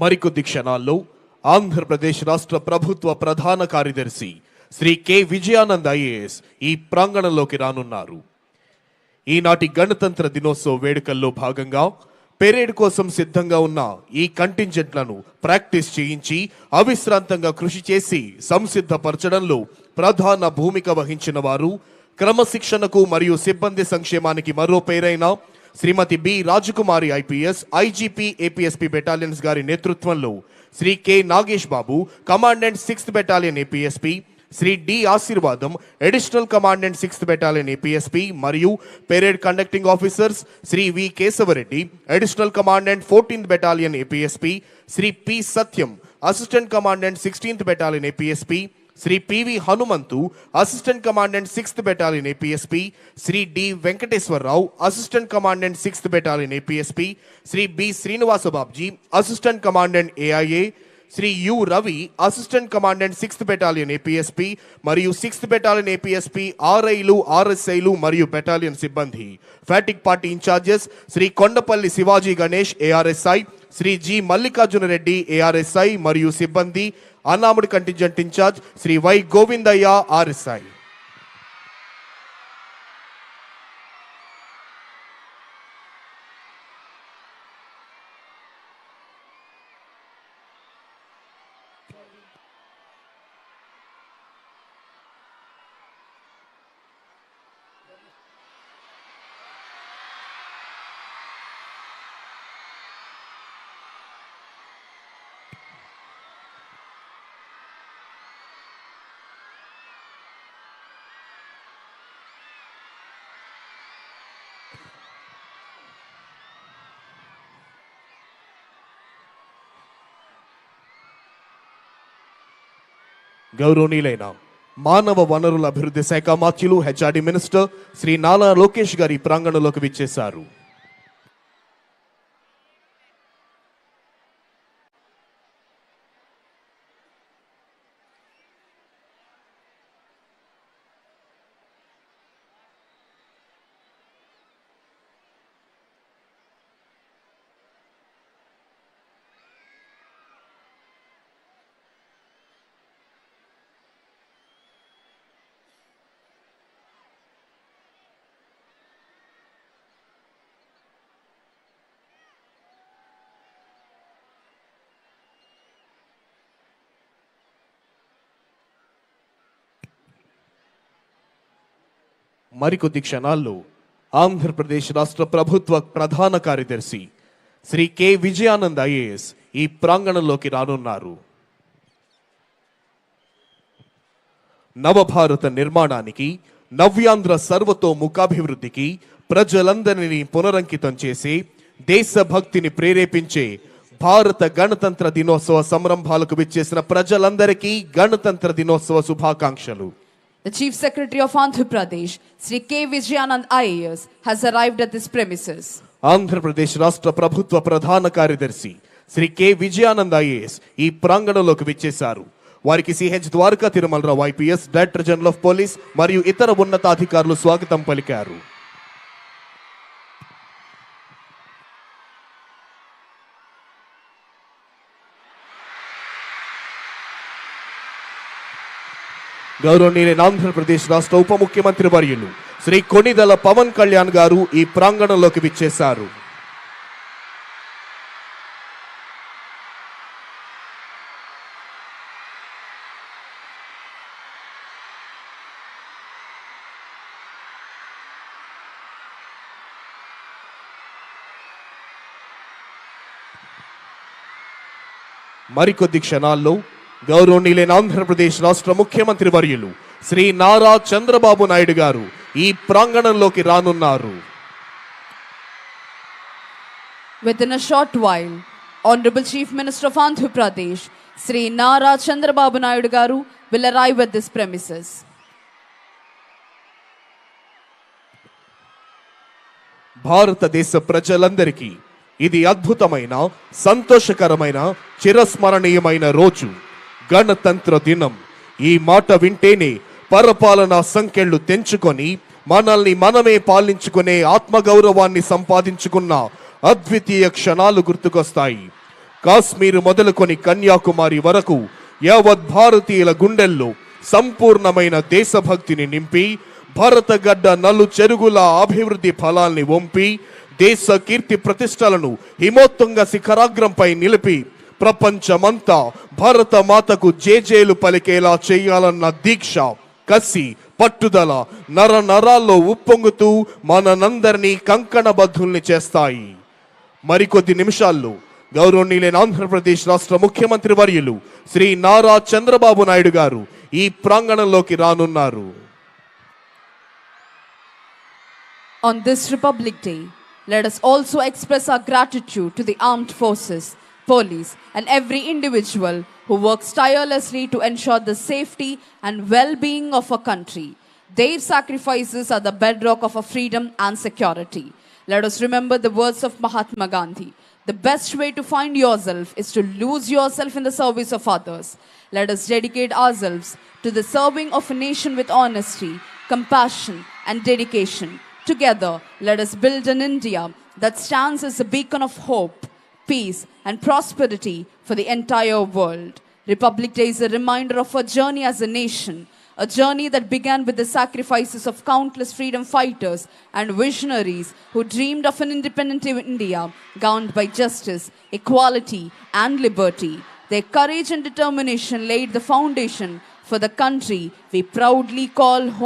మరికొద్ది క్షణాల్లో ఆంధ్రప్రదేశ్ రాష్ట్ర ప్రభుత్వ ప్రధాన కార్యదర్శి శ్రీ కె. విజయానంద్ ఐఏఎస్ ఈ ప్రాంగణంలోకి రానున్నారు. ఈనాటి గణతంత్ర దినోత్సవ వేడుకల్లో భాగంగా పెరేడ్ కోసం సిద్ధంగా ఉన్న ఈ కంటింజెంట్లను ప్రాక్టీస్ చేయించి అవిశ్రాంతంగా కృషి చేసి సంసిద్ధపరచడంలో ప్రధాన భూమిక వహించిన వారు క్రమశిక్షణకు మరియు సిబ్బంది సంక్షేమానికి మరో పేరైన Shrimati B. Rajakumari IPS IGP APSP battalions గారి నేతృత్వంలో Shri K. Nagesh Babu commandant sixth battalion APSP Shri D. Ashirvadam additional commandant sixth battalion APSP మరియు parade conducting officers Shri V. Keshava Reddy additional commandant fourteenth battalion APSP Shri P. Satyam assistant commandant sixteenth battalion APSP Shri PV Hanumanthu assistant commandant sixth battalion APSP Shri D Venkateswara Rao assistant commandant sixth battalion APSP Shri B Srinivasa Babji assistant commandant AIA Shri U Ravi assistant commandant sixth battalion APSP మరియు sixth battalion APSP ఆర్ఐలు ఆర్ఎస్ఐలు మరియు battalion సిబ్బంది. Fatigue party incharges Shri Kondapalli Shivaji Ganesh ARSI Shri G Mallikarjuna Reddy ARSI మరియు సిబ్బంది. అన్నాముడి contingent incharge Shri Y Govindaiah RSI గౌరవనీయులైన మానవ వనరుల అభివృద్ధి శాఖ మాత్యులు హెచ్ఆర్డి మినిస్టర్ శ్రీ నాలా లోకేష్ గారి ప్రాంగణంలోకి విచ్చేశారు. మరికొద్ది క్షణాల్లో ఆంధ్రప్రదేశ్ రాష్ట్ర ప్రభుత్వ ప్రధాన కార్యదర్శి శ్రీ కె విజయానంద్ ఐఏఎస్ ఈ ప్రాంగణంలోకి రానున్నారు. నవభారత నిర్మాణానికి నవ్యాంధ్ర సర్వతోముఖాభివృద్ధికి ప్రజలందరినీ పునరంకితం చేసి దేశభక్తిని ప్రేరేపించే భారత గణతంత్ర దినోత్సవ సంరంభాలకు విచ్చేసిన ప్రజలందరికీ గణతంత్ర దినోత్సవ శుభాకాంక్షలు. The Chief Secretary of Andhra Pradesh, Sri K. Vijayanand IAS, has arrived at this premises. Andhra Pradesh రాష్ట్ర ప్రభుత్వ ప్రధాన కార్యదర్శి శ్రీ కె విజయానంద్ ఐఏఎస్ ఈ ప్రాంగణంలోకి విచ్చేశారు వారికి CH Dwaraka Tirumala Rao IPS director general of police మరియు ఇతర ఉన్నతాధికారులు స్వాగతం పలికారు గౌరవనీయులైన ఆంధ్రప్రదేశ్ రాష్ట్ర ఉప ముఖ్యమంత్రి వర్యులు శ్రీ కొణిదల పవన్ కళ్యాణ్ గారు ఈ ప్రాంగణంలోకి విచ్చేశారు. మరికొద్ది క్షణాల్లో గౌరవనీయులైన ఆంధ్రప్రదేశ్ రాష్ట్ర ముఖ్యమంత్రి వర్యులు శ్రీ నారా చంద్రబాబు నాయుడు గారు ఈ ప్రాంగణంలోకి రానున్నారు Within a short while, Honorable Chief Minister of Andhra Pradesh, Sri Nara Chandrababu Naidu Garu, will arrive at this premises. భారతదేశ ప్రజలందరికీ ఇది అద్భుతమైన సంతోషకరమైన చిరస్మరణీయమైన రోజు గణతంత్ర దినం. ఈ మాట వింటేనే పరపాలన సంఖ్యలు తెంచుకొని మనల్ని మనమే పాలించుకునే ఆత్మగౌరవాన్ని సంపాదించుకున్న అద్వితీయ క్షణాలు గుర్తుకొస్తాయి. కాశ్మీర్ మొదలుకొని కన్యాకుమారి వరకు యావత్ భారతీయుల గుండెల్లో సంపూర్ణమైన దేశభక్తిని నింపి భారత గడ్డ నలు చెరుగుల అభివృద్ధి ఫలాల్ని వంపి దేశ కీర్తి ప్రతిష్టలను హిమోత్తుంగ శిఖరాగ్రంపై నిలిపి ప్రపంచమంతా భారత మాతకు జేజేలు పలికేలా చేయాలన్న దీక్ష కసి పట్టుదల నర నరాల్లో ఉప్పొంగుతూ మనందరినీ కంకణబద్ధుల్ని చేస్తాయి. మరికొద్ది నిమిషాల్లో గౌరవనీయులైన ఆంధ్రప్రదేశ్ రాష్ట్ర ముఖ్యమంత్రి వర్యులు శ్రీ నారా చంద్రబాబు నాయుడు గారు ఈ ప్రాంగణంలోకి రానున్నారు. On this Republic Day, let us also express our gratitude to the armed forces, police, and every individual who works tirelessly to ensure the safety and well being of a country. Their sacrifices are the bedrock of our freedom and security. Let us remember the words of Mahatma Gandhi. The best way to find yourself is to lose yourself in the service of others. Let us dedicate ourselves to the serving of a nation with honesty, compassion, and dedication. Together, let us build an India that stands as a beacon of hope, peace, and prosperity for the entire world. Republic Day is a reminder of our journey as a nation, a journey that began with the sacrifices of countless freedom fighters and visionaries who dreamed of an independent India governed by justice, equality, and liberty. Their courage and determination laid the foundation for the country we proudly call home.